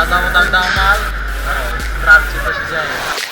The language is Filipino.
Tatang utang-tamal. Traffic pa siya eh.